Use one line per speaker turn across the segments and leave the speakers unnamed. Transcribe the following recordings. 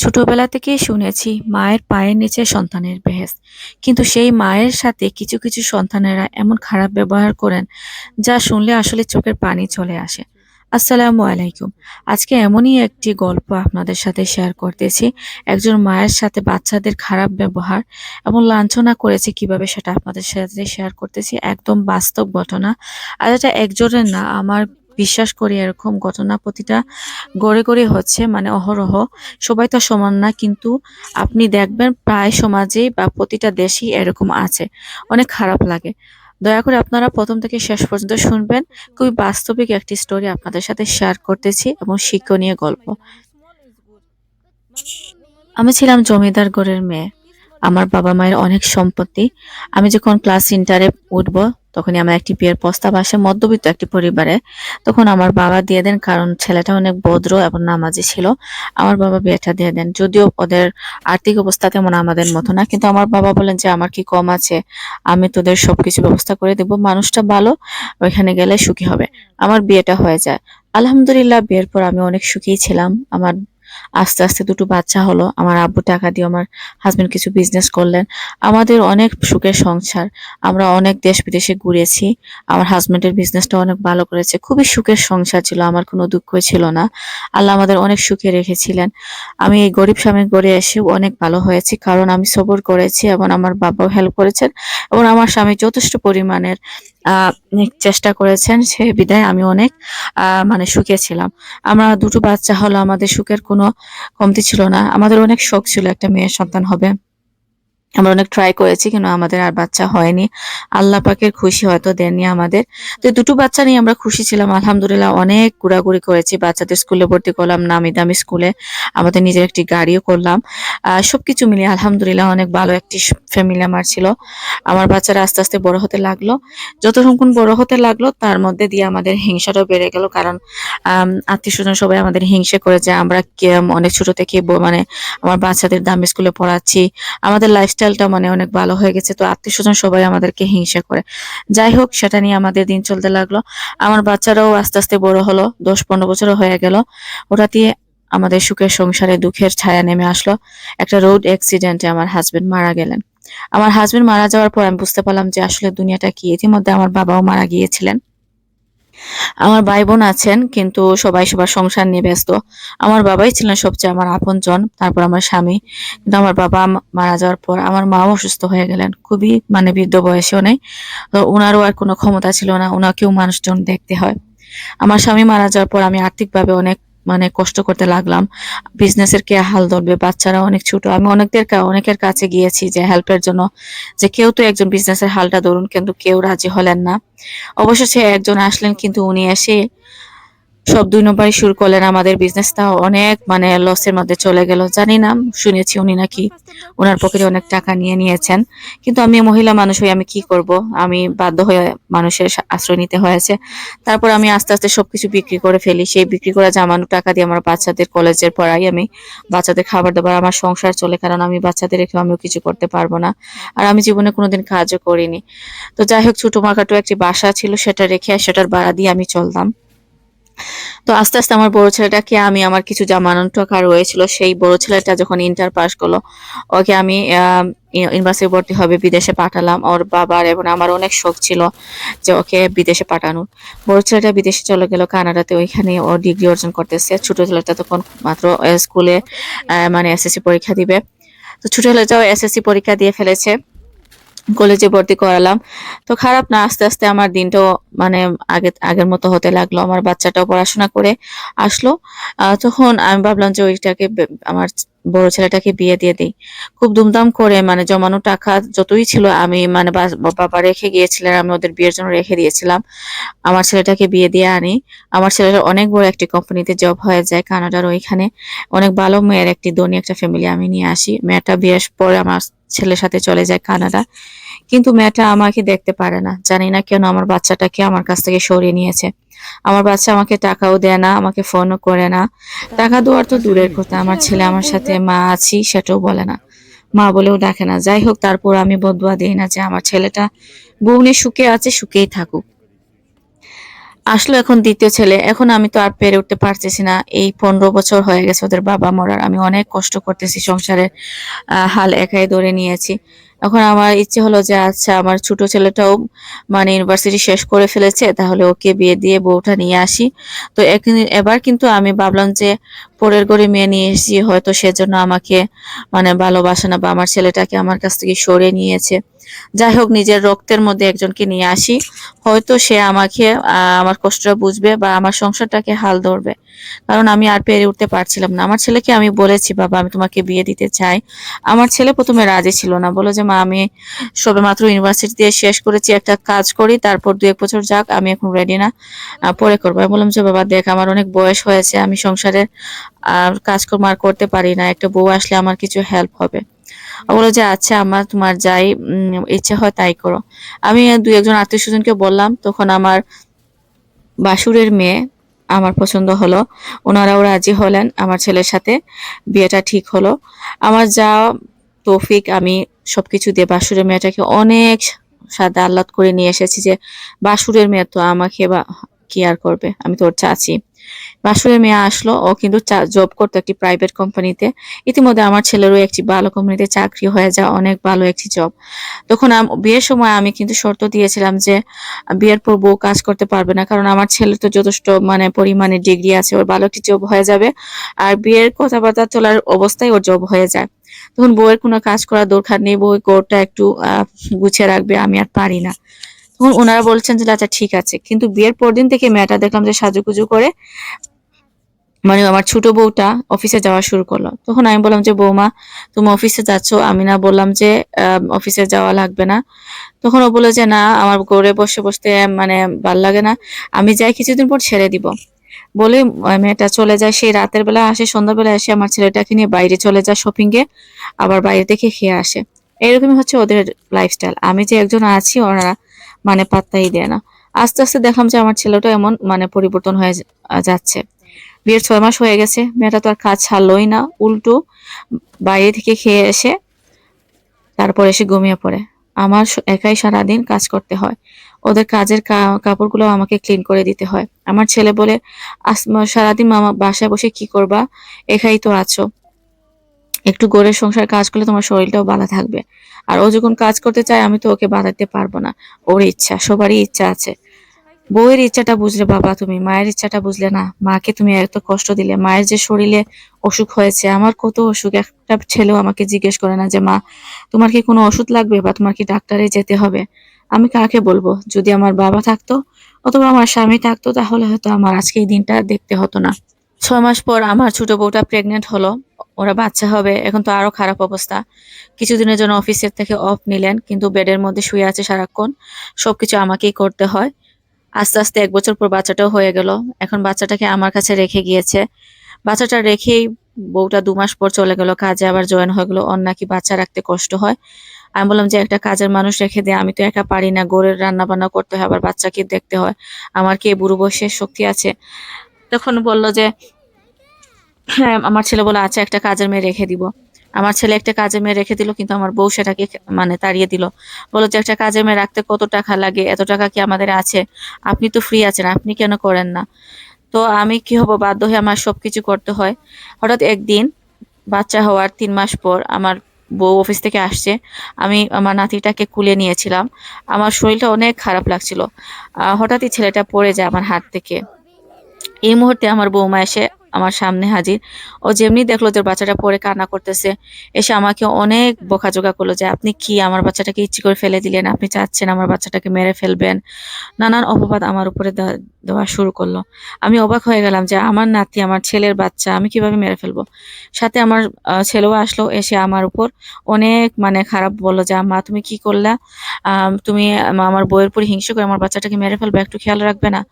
ছোটবেলা থেকেই শুনেছি মায়ের পায়ের নিচে সন্তানের বেহেশত। কিন্তু সেই মায়ের সাথে কিছু, কিছু সন্তানেরা এমন খারাপ ব্যবহার করেন যা শুনলে আসলে চোখের পানি চলে আসে। আসসালামু আলাইকুম। আজকে এমনই একটি গল্প আপনাদের সাথে শেয়ার করতেছি। একজন মায়ের সাথে বাচ্চাদের খারাপ ব্যবহার এবং লাঞ্ছনা করেছে কীভাবে সেটা আপনাদের সাথে শেয়ার করতেছি। একদম বাস্তব ঘটনা। আর এটা একজনের না আমার বিশ্বাস করি এরকম ঘটনা প্রতিটা গড়ে, গড়ে হচ্ছে মানে অহরহ। সবাই তো সমান না কিন্তু আপনি দেখবেন প্রায় সমাজেই বা প্রতিটা দেশেই এরকম আছে। অনেক খারাপ লাগে। দয়া করে আপনারা প্রথম থেকে শেষ পর্যন্ত শুনবেন। খুবই বাস্তবিক একটি স্টোরি আপনাদের সাথে শেয়ার করতেছি এবং শিক্ষণীয় গল্প। আমি ছিলাম জমিদার গড়ের মেয়ে। আমার বাবা-মায়ের অনেক সম্পত্তি। আমি যখন ক্লাস ইন্টারে উঠব তখনই আমার একটি বিয়ের প্রস্তাব আসে মধ্যবিত্ত একটি পরিবারে। তখন আমার বাবা দিয়ে দেন কারণ ছেলেটা অনেক ভদ্র এবং নামাজি ছিল। আমার বাবা বিয়েটা দিয়ে দেন। যদিও ওদের আর্থিক অবস্থা তেমন আমাদের মতো না। কিন্তু আমার বাবা বলেন যে, "আমার কি কম আছে? আমি তোদের সবকিছু ব্যবস্থা করে দেব। মানুষটা ভালো, ওইখানে গেলে সুখী হবে।" আমার বিয়েটা হয়ে যায়। আলহামদুলিল্লাহ বিয়ের পর আমি অনেক সুখী ছিলাম। আমার আস্তে, আস্তে দুটো বাচ্চা হলো। আমার আব্বু টাকা দিয়ে আমার হাসব্যান্ড কিছু বিজনেস করলেন। আমাদের অনেক সুখের সংসার। আমরা অনেক দেশ-বিদেশে ঘুরেছি। আমার হাজব্যান্ডের বিজনেসটা অনেক ভালো করেছে। খুবই সুখের সংসার ছিল। আমার কোনো দুঃখই ছিল না। আল্লাহ আমাদের অনেক সুখে রেখেছিলেন। আমি এই গরিব স্বামী ঘরে এসেও অনেক ভালো হয়েছি। কারণ আমি সবর করেছি এবং আমার বাবাও হেল্প করেছেন এবং আমার স্বামী যথেষ্ট পরিমাণের চেষ্টা করেছেন। সে বিদায় আমি অনেক মানে সুখে ছিলাম। আমরা দুটো বাচ্চা হলো, আমাদের সুখের কোনো কমতি ছিল না। আমাদের অনেক শখ ছিল, একটা মেয়ের সন্তান হবে। আমরা অনেক ট্রাই করেছি কিন্তু আমাদের আর বাচ্চা হয়নি। আল্লাহ পাকের খুশি হয়তো দেননি আমাদের। তো দুটো বাচ্চা নিয়ে আমরা খুশি ছিলাম। আলহামদুলিল্লাহ অনেক ঘোরাঘুরি করেছি। বাচ্চাদের স্কুলে ভর্তি করলাম নামি দামি স্কুলে। আমাদের নিজের একটি গাড়িও করলাম। সবকিছু মিলিয়ে আলহামদুলিল্লাহ অনেক ভালো একটি ফ্যামিলি আমার ছিল। আমার বাচ্চারা আস্তে, আস্তে বড় হতে লাগল। যতক্ষণ বড় হতে লাগল তার মধ্যে দিয়ে আমাদের হিংসাটাও বেড়ে গেল। কারণ আত্মীয় স্বজন সবাই আমাদের হিংসে করে যে আমরা অনেক ছোট থেকে মানে আমার বাচ্চাদের দামি স্কুলে পড়াচ্ছি। আমাদের লাইফস্টাইলটা মানে অনেক ভালো হয়ে গেছে। তো আত্মীয় স্বজন সবাই আমাদেরকে হিংসা করে। যাই হোক সেটা নিয়ে আমাদের দিন চলতে লাগল। আমার বাচ্চারাও আস্তে, আস্তে বড় হলো। দশ পনেরো বছরও হয়ে গেল। ওটা দিয়ে আমাদের সুখের সংসারে দুঃখের ছায়া নেমে আসলো। একটা রোড অ্যাক্সিডেন্টে আমার হাসব্যান্ড মারা গেলেন। আমার হাসব্যান্ড মারা যাওয়ার পর আমি বুঝতে পারলাম যে আসলে দুনিয়াটা কি। ইতিমধ্যে আমার বাবাও মারা গিয়েছিলেন। আমার ভাই-বোন আছেন কিন্তু সবাই সবার সংসার নিয়ে ব্যস্ত। আমার বাবাই ছিলেন সবচেয়ে আমার আপনজন, তারপর আমার স্বামী। কিন্তু আমার বাবা মারা যাওয়ার পর আমার মাও অসুস্থ হয়ে গেলেন। খুবই মানে বৃদ্ধ বয়সে নেই তো উনারও আর কোনো ক্ষমতা ছিল না। ওনাকেও মানুষজন দেখতে হয়। আমার স্বামী মারা যাওয়ার পর আমি আর্থিকভাবে অনেক মানে কষ্ট করতে লাগলাম। বিজনেসের কে হাল ধরবে? বাচ্চারা অনেক ছোট। আমি অনেকদের অনেকের কাছে গিয়েছি যে হেল্পের জন্য। যে কেউ তো একজন বিজনেসের হালটা ধরুন, কিন্তু কেউ রাজি হলেন না। অবশেষে একজন আসলেন, কিন্তু উনি এসে সব দুই নম্বরই শুরু করলেন। আমাদের বিজনেসটা অনেক মানে লসের মধ্যে চলে গেল। জানি না শুনেছি উনি নাকি উনার পকেটে অনেক টাকা নিয়ে নিয়েছেন। কিন্তু আমি মহিলা মানুষ হয়ে আমি কি করব? আমি বাধ্য হয়ে মানুষের আশ্রয় নিতে হয়েছে। তারপর আমি আস্তে, আস্তে সবকিছু বিক্রি করে ফেলি। সেই বিক্রি করা জমানো টাকা দিয়ে আমার বাচ্চাদের কলেজের পড়াই আমি। বাচ্চাদের খাবার-দাবার আমার সংসার চলে। কারণ আমি বাচ্চাদের রেখেও আমিও কিছু করতে পারব না। আর আমি জীবনে কোনোদিন কাজও করিনি। তো যাই হোক ছোটখাটো একটি বাসা ছিল সেটা রেখে সেটার ভাড়া দিয়ে আমি চলতাম। তো আস্তে, আস্তে আমার বড় ছেলেটাকে আমি আমার কিছু জমানো টাকা রয়েছিল সেই বড় ছেলেটা যখন ইন্টার পাস করল ওকে আমি ইউনিভার্সিটি ভর্তি হবে বিদেশে পাঠালাম। ওর বাবার এবং আমার অনেক শখ ছিল যে ওকে বিদেশে পাঠানোর। বড় ছেলেটা বিদেশে চলে গেল কানাডাতে ওইখানে ও ডিগ্রি অর্জন করতেছে। ছোট ছেলেটা তখন মাত্র স্কুলে মানে এসএসসি পরীক্ষা দিবে। তো ছোট ছেলেটাও এসএসসি পরীক্ষা দিয়ে ফেলেছে। কলেজে ভর্তি করালাম। তো খারাপ না আস্তে, আস্তে আমার দিনটাও মানে আগে আগের মতো হতে লাগল। আমার বাচ্চাটাও পড়াশোনা করে আসলো। তখন আমি ভাবলাম যে ওইটাকে আমার বড় ছেলেটাকে বিয়ে দিয়ে দিই খুব ধুমধাম করে মানে জমানো টাকা যতই ছিল আমি মানে বাবা রেখে গিয়েছিলেন, আমি ওদের বিয়ের জন্য রেখে দিয়েছিলাম। আমার ছেলেটাকে বিয়ে দিয়ে আনি। আমার ছেলেটা অনেক বড় একটি কোম্পানিতে জব হয়ে যায় কানাডার ওইখানে। অনেক ভালো মেয়ের একটি ধনী একটা ফ্যামিলি আমি নিয়ে আসি। মেয়েটা বিয়ের পরে আমার ছেলের সাথে চলে যায় কানাডা। কিন্তু মেয়েটা আমাকে দেখতে পারে না। জানি না কেন আমার বাচ্চাটাকে আমার কাছ থেকে সরিয়ে নিয়েছে। আমার বাচ্চা আমাকে টাকাও দেয় না, আমাকে ফোনও করে না। টাকা দেওয়ার তো দূরের কথা। আমার ছেলে আমার সাথে মা আছি সেটাও বলে না। মা বলেও ডাকে না। যাই হোক তারপর আমি বদদুয়া দিই না যে আমার ছেলেটা বউ নিয়ে সুখে আছে, সুখেই থাকুক। আসলো এখন দ্বিতীয় ছেলে এখন আমি তো আর পেরে উঠতে পারতেছি না এই পনেরো বছর হয়ে গেছে ওদের বাবা মরার আমি অনেক কষ্ট করতেছি সংসারের হাল একাই ধরে নিয়েছি এখন আমার ইচ্ছে হলো যে আচ্ছা আমার ছোট ছেলেটাও মানে ইউনিভার্সিটি শেষ করে ফেলেছে, তাহলে ওকে বিয়ে দিয়ে বউটা নিয়ে আসি। তো এবার কিন্তু আমি ভাবলাম যে, পরের ঘরে মেয়ে নিয়ে এসেছি, হয়তো সেজন্য আমাকে মানে ভালোবাসে না বা আমার ছেলেটাকে আমার কাছ থেকে সরে নিয়েছে। যাই হোক, নিজের রক্তের মধ্যে একজনকে নিয়ে আসি। হয়তো সে আমাকে আমার কষ্টটা বুঝবে বা আমার সংসারটাকে হাল ধরবে। কারণ আমি আর পেরে উঠতে পারছিলাম না। আমার ছেলেকে আমি বলেছি, বাবা, আমি তোমাকে বিয়ে দিতে চাই। আমার ছেলে প্রথমে রাজি ছিল না। বলে যে, মা, আমি সবেমাত্র ইউনিভার্সিটি দিয়ে শেষ করেছি, একটা কাজ করি, তারপর দু এক বছর যাক, আমি এখন রেডি না পরে করব। আমি বললাম যে, বাবা, দেখ, আমার অনেক বয়স হয়েছে, আমি সংসারের আর কাজকর্ম আর করতে পারি না। একটা বউ আসলে আমার কিছু হেল্প হবে। ও বলল যে আচ্ছা আমার তোমার যাই ইচ্ছে হয় তাই করো। আমি দু একজন আত্মীয় স্বজনকে বললাম, তখন আমার বাসুরের মেয়ে আমার পছন্দ হলো। ওনারাও রাজি হলেন আমার ছেলের সাথে। বিয়েটা ঠিক হলো। আমার যা তৌফিক, আমি সবকিছু দিয়ে বাসুরের মেয়েটাকে অনেক সাদা আহ্লাদ করে নিয়ে এসেছি যে, বাসুরের মেয়ে তো আমাকে বা কি আর করবে, আমি তোর চাচি। বাসুরের মেয়ে আসলো, ও কিন্তু জব করতো একটি প্রাইভেট কোম্পানিতে ইতিমধ্যে আমার ছেলেরও একটি ভালো কোম্পানিতে চাকরি হয়ে যায়, অনেক ভালো একটি জব তখন বিয়ের সময় আমি কিন্তু শর্ত দিয়েছিলাম যে, বিয়ের পর বউ কাজ করতে পারবে না, কারণ আমার ছেলে তো যথেষ্ট মানে পরিমাণে ডিগ্রি আছে, ওর ভালো একটি জব হয়ে যাবে। আর বিয়ের কথাবার্তা চলার অবস্থায় ওর জব হয়ে যায়। তখন বউয়ের কোনো কাজ করার দরকার নেই বউ গোটা একটু গুছিয়ে রাখবে, আমি আর পারি না। তখন ওনারা বলছেন যে আচ্ছা ঠিক আছে। কিন্তু বিয়ের পর দিন থেকে মেয়েটা দেখলাম যে সাজুগুজু করে মানে আমার ছোট বউটা অফিসে যাওয়া শুরু করল। তখন আমি বললাম যে, বৌমা, তুমি অফিসে যাচ্ছ। আমি না বললাম যে অফিসে যাওয়া লাগবে না। তখন ও বলল যে, না, আমার ঘরে বসে, বসতে মানে ভালো লাগে না। আমি যাই, কিছুদিন পর ছেড়ে দিব। বলে মেয়েটা চলে যায়। সেই রাতের বেলা আসে সন্ধ্যাবেলা এসে আমার ছেলেটাকে নিয়ে বাইরে চলে যায় শপিং এ, আবার বাইরে থেকে খেয়ে আসে। এরকমই হচ্ছে ওদের লাইফস্টাইল আমি যে একজন আছি ওরা মানে পাত্তাই দেয় না। আস্তে আস্তে দেখলাম যে আমার ছেলেটা এমন মানে পরিবর্তন হয়ে যাচ্ছে। বিয়ের ছয় মাস হয়ে গেছে। মেয়েটা তো আর কাজ ছাড়লোই না। উল্টো বাইরে থেকে খেয়ে এসে তারপর এসে ঘুমিয়ে পড়ে। আমার একাই সারাদিন কাজ করতে হয়। ওদের কাজের কাপড়গুলো আমাকে ক্লিন করে দিতে হয়। আমার ছেলে বলে, "আস- সারাদিন মামা বাসায় বসে কি করবা? একাই তো আছো। একটু গড়ের সংসার কাজ করলে তোমার শরীরটাও ভালো থাকবে। আর ও যখন কাজ করতে চায়, আমি তো ওকে বাধাতে পারব না। ওর ইচ্ছা, সবারই ইচ্ছা আছে। বউয়ের ইচ্ছাটা বুঝলে বাবা তুমি, মায়ের ইচ্ছাটা বুঝলে না। মাকে তুমি এত কষ্ট দিলে, মায়ের যে শরীরে অসুখ হয়েছে, আমার কত অসুখ। একটা ছেলেও আমাকে জিজ্ঞেস করে না যে, মা, তোমার কি কোনো ওষুধ লাগবে বা তোমার কি ডাক্তারে যেতে হবে? আমি কাকে বলব? যদি আমার বাবা থাকতো অথবা আমার স্বামী থাকতো, তাহলে হয়তো আমার আজকে এই দিনটা দেখতে হতো না। ছয় মাস পর আমার ছোট বউটা প্রেগনেন্ট হলো। ওরা বাচ্চা হবে, এখন তো আরও খারাপ অবস্থা। কিছুদিনের জন্য অফিসের থেকে অফ নিলেন, কিন্তু বেডের মধ্যে শুয়ে আছে সারাক্ষণ। সবকিছু আমাকেই করতে হয়। আস্তে আস্তে এক বছর পর বাচ্চাটাও হয়ে গেল। এখন বাচ্চাটাকে আমার কাছে রেখে গিয়েছে। বাচ্চাটা রেখেই বউটা দু মাস পর চলে গেল, কাজে আবার জয়েন হয়ে গেল। অন্য নাকি বাচ্চা রাখতে কষ্ট হয়। আমি বললাম যে, একটা কাজের মানুষ রেখে দে, আমি তো একা পারি না। গোরের রান্না বান্না করতে হয়, আবার বাচ্চাকে দেখতে হয়। আমার কি বুড়ো বয়সের শক্তি আছে? তখন বলল যে হ্যাঁ আমার ছেলে বলে আচ্ছা একটা কাজের মেয়ে রেখে দিব। আমার ছেলে একটা কাজের মেয়ে রেখে দিল, কিন্তু আমার বউ সেটাকে মানে তাড়িয়ে দিল। বলো যে, একটা কাজের মেয়ে রাখতে কত টাকা লাগে? এত টাকা কি আমাদের আছে? আপনি তো ফ্রি আছেন, আপনি কেন করেন না? তো আমি কি হব, বাধ্য হয়ে আমার সবকিছু করতে হয়। হঠাৎ একদিন, বাচ্চা হওয়ার তিন মাস পর আমার বউ অফিস থেকে আসছে। আমি আমার নাতিটাকে কুলে নিয়েছিলাম। আমার শরীরটা অনেক খারাপ লাগছিল। হঠাৎই ছেলেটা পড়ে যায় আমার হাত থেকে। এই মুহূর্তে আমার বৌমা এসে আমার সামনে হাজির। ও যেমনি দেখল যে বাচ্চাটা পরে কান্না করতেছে, এসে আমাকে অনেক বকাঝোকা করল যে, আপনি কি আমার বাচ্চাটাকে ইচ্ছে করে ফেলে দিলেন? আপনি চাচ্ছেন আমার বাচ্চাটাকে মেরে ফেলবেন? নানান অপবাদ আমার উপরে দেওয়া শুরু করল। আমি অবাক হয়ে গেলাম যে, আমার নাতি, আমার ছেলের বাচ্চা, আমি কীভাবে মেরে ফেলব? সাথে আমার ছেলেও আসলো, এসে আমার উপর অনেক মানে খারাপ বলল যে মা তুমি কি করলা? তুমি আমার বইয়ের উপর হিংসা করে আমার বাচ্চাটাকে মেরে ফেলবে, একটু খেয়াল রাখবে না?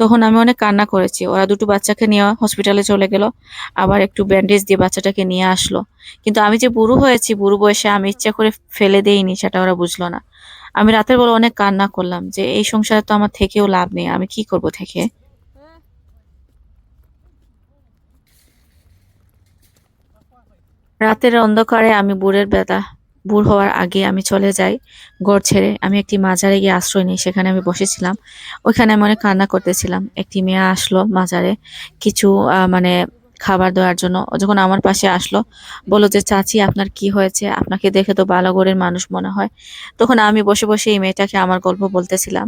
তখন আমি অনেক কান্না করেছি। ওরা দুটো বাচ্চাকে নিয়ে হসপিটালে চলে গেল। আবার একটু ব্যান্ডেজ দিয়ে বাচ্চাটাকে নিয়ে আসলো। কিন্তু আমি যে বুড়ো হয়েছি, বুড়ো বয়সে আমি ইচ্ছা করে ফেলে দেইনি, সেটা ওরা বুঝলো না। আমি রাতের বেলা অনেক কান্না করলাম যে, এই সংসারে তো আমার থেকেও লাভ নেই, আমি কি করব থেকে? রাতের অন্ধকারে আমি বুড়ের বেলা ভোর হওয়ার আগে আমি চলে যাই ঘর ছেড়ে। আমি একটি মাজারে গিয়ে আশ্রয় নিই, সেখানে আমি বসেছিলাম। ওইখানে আমি অনেক কান্না করতেছিলাম। একটি মেয়ে আসলো মাজারে কিছু মানে খাবার দেওয়ার জন্য। যখন আমার পাশে আসলো, বলল যে, চাচি, আপনার কি হয়েছে? আপনাকে দেখে তো বালাগড়ের মানুষ মনে হয়। তখন আমি বসে বসে এই মেয়েটাকে আমার গল্প বলতেছিলাম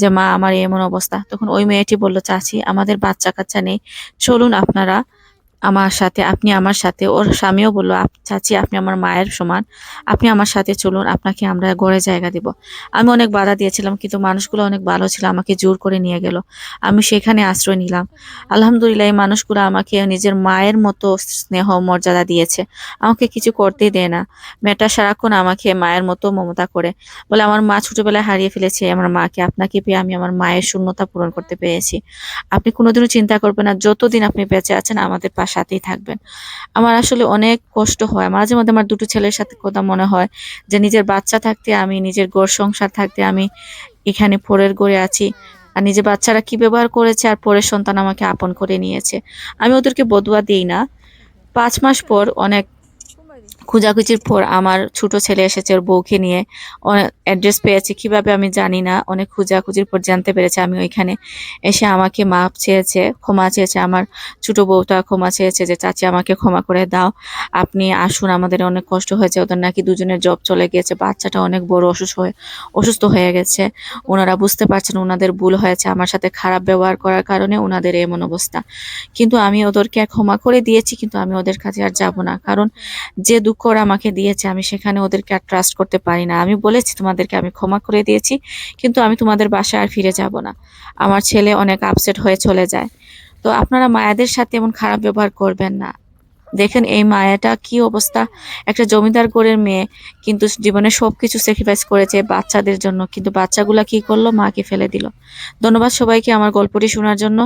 যে, মা, আমার এমন অবস্থা। তখন ওই মেয়েটি বলল, চাচি, আমাদের বাচ্চা কাচ্চা নেই। চলুন আপনারা আমার সাথে, আপনি আমার সাথে, ওর স্বামীও বলল, "আপ- চাচি, আপনি আমার মায়ের সমান। আপনি আমার সাথে চলুন, আপনাকে আমরা গড়ে জায়গা দিব। আমি অনেক বাধা দিয়েছিলাম, কিন্তু মানুষগুলো অনেক ভালো ছিল, আমাকে জোর করে নিয়ে গেল। আমি সেখানে আশ্রয় নিলাম। আলহামদুলিল্লাহ, এই মানুষগুলো আমাকে নিজের মায়ের মতো স্নেহ মর্যাদা দিয়েছে। আমাকে কিছু করতেই দেয় না। মেয়েটা সারাক্ষণ আমাকে মায়ের মতো মমতা করে, বলে, আমার মা ছোটবেলায় হারিয়ে ফেলেছে, আমার মাকে আপনাকে পেয়ে আমি আমার মায়ের শূন্যতা পূরণ করতে পেরেছি। আপনি কোনোদিনও চিন্তা করবেন না, যতদিন আপনি বেঁচে আছেন, আমাদের পাশে সাথেই থাকবেন। আমার আসলে অনেক কষ্ট হয়। মাঝে মধ্যে আমার দুটো ছেলের সাথে কথা মনে হয় যে, নিজের বাচ্চা থাকতে আমি, নিজের ঘর সংসার থাকতে আমি এখানে পরের গড়ে আছি। আর নিজের বাচ্চারা কি ব্যবহার করেছে আর পরের সন্তান আমাকে আপন করে নিয়েছে। আমি ওদেরকে বদুয়া দিই না। পাঁচ মাস পর অনেক খোঁজাখুঁজির পর আমার ছোট ছেলে এসেছে ওর বউকে নিয়ে। অ্যাড্রেস পেয়েছে, কীভাবে আমি জানি না। অনেক খোঁজাখুঁজির পর জানতে পেরেছে আমি ওইখানে এসে আমাকে মাপ চেয়েছে, ক্ষমা চেয়েছে। আমার ছোট বউটা ক্ষমা চেয়েছে যে, চাচি, আমাকে ক্ষমা করে দাও। আপনি আসুন, আমাদের অনেক কষ্ট হয়েছে। ওদের নাকি দুজনের জব চলে গিয়েছে। বাচ্চাটা অনেক বড় অসুস্থ হয়ে অসুস্থ হয়ে গেছে। ওনারা বুঝতে পারছেন ওনাদের ভুল হয়েছে। আমার সাথে খারাপ ব্যবহার করার কারণে ওনাদের এমন অবস্থা। কিন্তু আমি ওদেরকে ক্ষমা করে দিয়েছি, কিন্তু আমি ওদের কাছে আর যাব না। কারণ যে দুঃখ ওরা আমাকে দিয়েছে, আমি সেখানে ওদেরকে আর ট্রাস্ট করতে পারি না। আমি বলেছি, তোমাদেরকে আমি ক্ষমা করে দিয়েছি, কিন্তু আমি তোমাদের বাসায় আর ফিরে যাব না। আমার ছেলে অনেক আপসেট হয়ে চলে যায়। তো আপনারা মায়াদের সাথে এমন খারাপ ব্যবহার করবেন না। দেখেন, এই মায়াটা কি অবস্থা? একটা জমিদার ঘরের মেয়ে, কিন্তু জীবনে সব কিছু স্যাক্রিফাইস করেছে বাচ্চাদের জন্য। কিন্তু বাচ্চাগুলা কি করল? মাকে ফেলে দিল। ধন্যবাদ সবাইকে আমার গল্পটি শোনার জন্য।